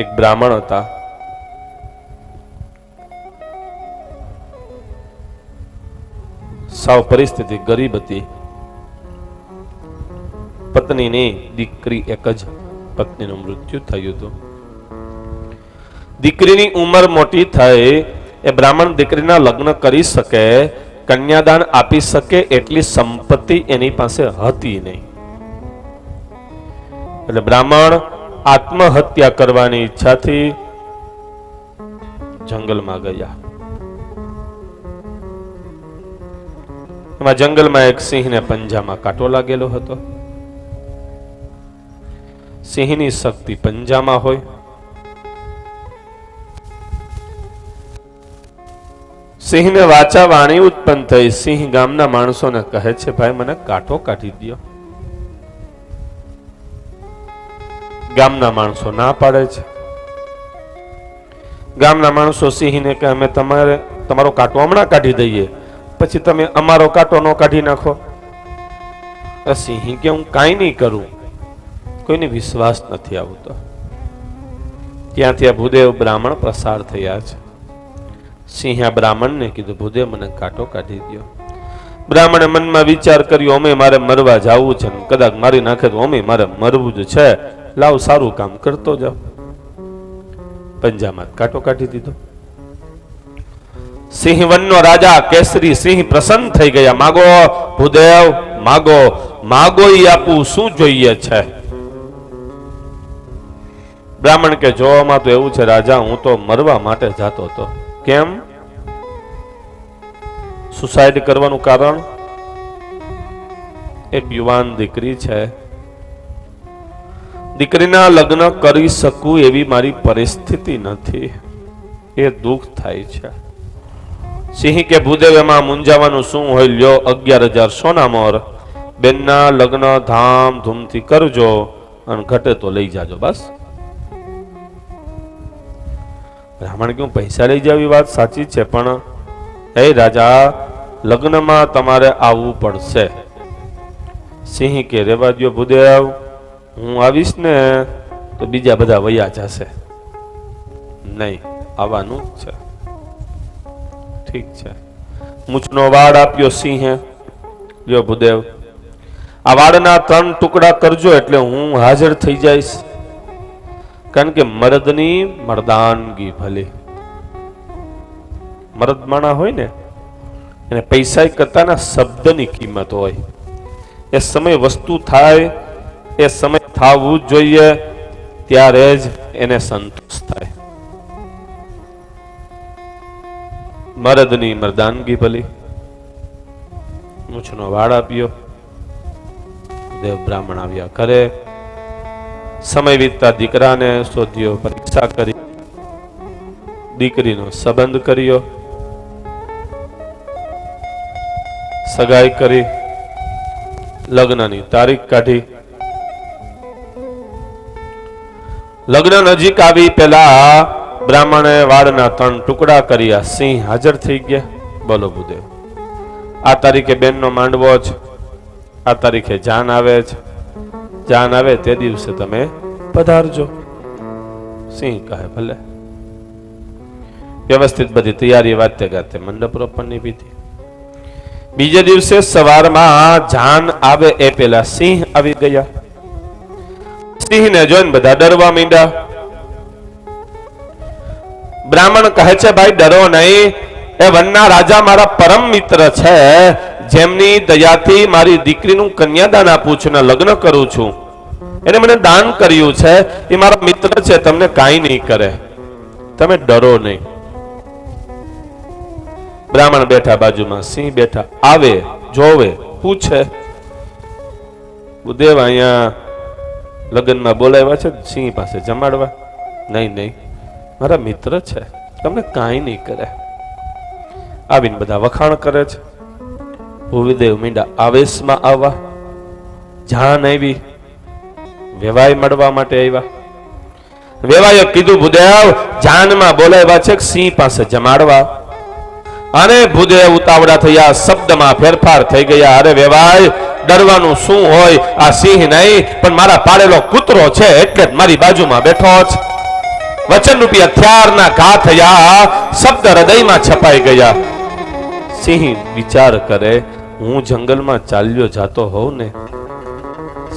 એક બ્રાહ્મણ હતા. સાવ પરિસ્થિતિ ગરીબ હતી. પત્નીની દીકરી એક જ પત્નીનું મૃત્યુ થયું હતું. દીકરીની ઉંમર મોટી થઈ એ બ્રાહ્મણ દીકરીના લગ્ન કરી શકે, કન્યાદાન આપી શકે એટલી સંપત્તિ એની પાસે હતી નહીં. એટલે બ્રાહ્મણ આત્મહત્યા કરવાની ઈચ્છાથી જંગલમાં ગયા. એમાં જંગલમાં એક સિંહને પંજામાં કાંટો લાગેલો હતો. સિંહની શક્તિ પંજામાં હોય. સિંહને વાચા વાણી ઉત્પન્ન થઈ સિંહ ગામના માણસોને કહે છે, ભાઈ, મને કાંટો કાઢી દ્યો. ગામના માણસો ના પાડે છે. ગામના માણસો સિંહને કે અમે તમારે, તમારો કાંટો હમણાં કાઢી દઈએ, પછી તમે અમારો કાંટો ન કાઢી નાખો. સિંહ કે હું કાંઈ નહીં કરું. કોઈને વિશ્વાસ નથી આવતો. ત્યાંથી આ ભૂદેવ બ્રાહ્મણ પ્રસાર થયા છે. સિંહ આ બ્રાહ્મણને કીધું, ભૂદેવ, મને કાંટો કાઢી દ્યો. બ્રાહ્મણે મનમાં વિચાર કર્યો, અમે મારે મરવા જાવું છે કદાચ મારી નાખે તો અમે મારે મરવું જ છે. લાવ સારું કામ, કરતો જાવ પંજામાં કાંટો કાઢી દીધો. સિંહ વનનો રાજા કેસરી સિંહ પ્રસન્ન થઈ ગયા. માગો, ભૂદેવ, માગો માગો ઈ આપું શું જોઈએ છે? બ્રાહ્મણ કે જોવામાં તો એવું છે, રાજા, હું તો મરવા માટે જાતો હતો. કેમ? સુસાઇડ કરવાનું કારણ? એક યુવાન દીકરી છે દીકરીના લગ્ન કરી શકું એવી મારી પરિસ્થિતિ નથી. એ દુઃખ થાય છે. સિંહ કે ભૂદેવ એમાં મૂંઝાવાનું શું હોય લ્યો, અગિયાર હજાર સોના મોર. બેનના લગ્ન ધામ ધૂમથી કરજો અને ઘટે તો લઈ જાજો, બસ. બ્રાહ્મણ કેવું પૈસા લઈ જાવ એ વાત સાચી છે, પણ હે રાજા, લગ્નમાં તમારે આવવું પડશે. સિંહ કે, રેવા દ્યો ભૂદેવ. હું આવીશ ને તો બીજા બધા વયા જશે. નહીં, આવવાનું છે. ઠીક છે. મૂછનો વાડ આપ્યો સિંહે. જો ભૂદેવ, આ વાડના ત્રણ ટુકડા કરજો એટલે હું હાજર થઈ જઈશ. કારણ કે મર્દની મર્દાનગી ભલે. મરદ માણા હોય ને, એને પૈસા કરતાના શબ્દની કિંમત હોય. એ સમય વસ્તુ થાય, એ સમય થવું જ જોઈએ, ત્યારે જ એને સંતોષ થાય. મરદની મરદાનગી ભલી. મૂછનો વાળ આપ્યો. દેવ બ્રાહ્મણ આવ્યા ઘરે. સમય વીતતા દીકરાને શોધ્યો પરીક્ષા કરી. દીકરીનો સંબંધ કર્યો. સગાઈ કરી. લગ્નની તારીખ કાઢી. લગ્ન નજીક આવી પેલા બ્રાહ્મણે વાળના ત્રણ ટુકડા કર્યા. સિંહ હાજર થઈ ગયા. બોલો ભૂદેવ. આ તારીખે બેનનો માંડવો છે આ તારીખે જાન આવે છે જાન આવે તે દિવસે તમે પધારજો. સિંહ કહે, ભલે. વ્યવસ્થિત બધી તૈયારી વાતે ગાતે મંડપ રોપણની વિધિ. બીજે દિવસે સવારમાં જાન આવે એ પેલા સિંહ આવી ગયા. સિંહને જોઈને બધા ડરવા માંડ્યા. બ્રાહ્મણ કહે છે, ભાઈ, ડરો નહીં. એ વનના રાજા મારા પરમ મિત્ર છે. જેમની દયાથી મારી દીકરીનું કન્યાદાન આપું છું લગ્ન કરું છું. એને મને દાન કર્યું છે. એ મારા મિત્ર છે, તમને કાંઈ નહીં કરે. તમે ડરો નહીં. બ્રાહ્મણ બેઠા બાજુમાં, સિંહ બેઠા, આવે, જોવે, પૂછે. બુદેવ અહીંયા લગ્નમાં બોલાવ્યા છે, સિંહ પાસે જમાડવા. નહીં નહીં, મારા મિત્ર છે, તમને કાંઈ નહીં કરે. આવીને બધા વખાણ કરે છે. ભૂવિદેવ મીંડા આવેશમાં આવવા. જાન આવી. વેવાય મળવા માટે આવ્યા. વેવાય કીધું, ભૂદેવ, જાનમાં બોલાવ્યા છે, સિંહ પાસે જમાડવા. અને ભુજે ઉતાવળા થયા, શબ્દમાં ફેરફાર થઈ ગયા. અરે વેવાય, ડરવાનું શું હોય? આ સિંહ નહીં, પણ મારા પાળેલો કૂતરો છે, એટલે જ મારી બાજુમાં બેઠો છે વચન રૂપી હથિયારના ઘા થયા, શબ્દ હૃદયમાં છપાઈ ગયા. સિંહ વિચાર કરે, હું જંગલમાં ચાલ્યો જાતો હોઉં ને,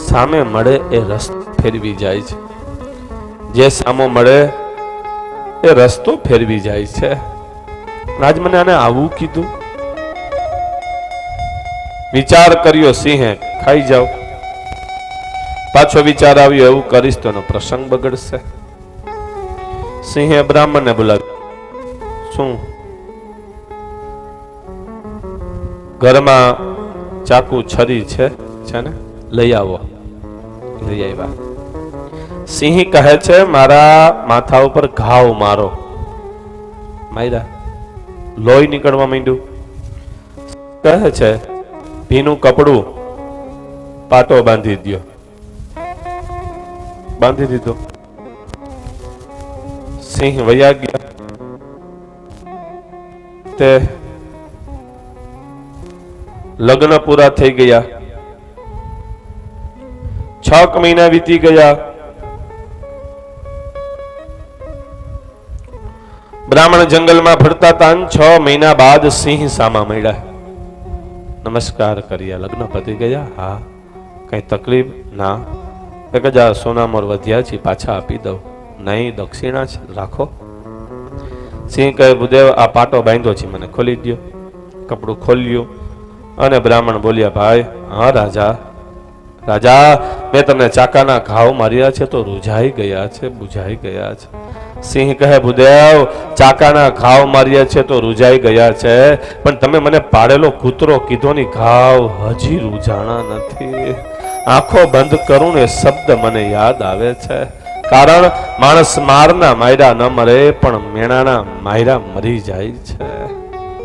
સામે મળે એ રસ્તો ફેરવી જાય છે. જે સામો મળે, એ રસ્તો ફેરવી જાય છે. આજ મને આને આવું કીધું. વિચાર કર્યો, સિંહે, ખાઈ જાઓ. પાછો વિચાર આવ્યો, એવું કરીશ તો પ્રસંગ બગડશે. સિંહે બ્રાહ્મણને બોલાવ્યો, શું? ઘરમાં ચાકુ છરી છે ને? લઈ આવો. લઈ આવ્યા. સિંહ કહે છે, મારા માથા ઉપર ઘાવ મારો. માર્યા? લોહી નીકળવા માંડ્યું. કહે છે, ભીનું કપડું પાટો બાંધી દ્યો. બાંધી દીધો. સિંહ વયા ગયા. તે લગ્ન પૂરા થઈ ગયા. છ મહિના વીતી ગયા. બ્રાહ્મણ જંગલમાં ફરતા તાન છ મહિના બાદ સિંહ સામા મળ્યા. નમસ્કાર કર્યા, લગ્ન પતી ગયા? હા. કઈ તકલીફ? ના. એક હજાર સોનામોર વધ્યા છે, પાછા આપી દઉં. નહીં, દક્ષિણા છે. રાખો. સિંહ કહે, ભૂદેવ, આ પાટો બાંધ્યો છે, મને ખોલી દ્યો. કપડું ખોલ્યું અને બ્રાહ્મણ બોલ્યા, ભાઈ, હા, રાજા. રાજા, મેં તમને ચાકાના ઘાવ માર્યા છે, તો રૂઝાઈ ગયા છે, બુઝાઈ ગયા છે. સિંહ કહે, ભૂદેવ, ચાકાના ઘાવ માર્યા છે તો રૂજાઈ ગયા છે. પણ તમે મને પાડેલો કૂતરો કીધો ની ઘાવ હજી રૂજાણા નથી. આંખો બંધ કરું ને શબ્દ મને યાદ આવે છે. કારણ માણસ મારના માયરા ન મરે, પણ મેણાના માયરા મરી જાય છે.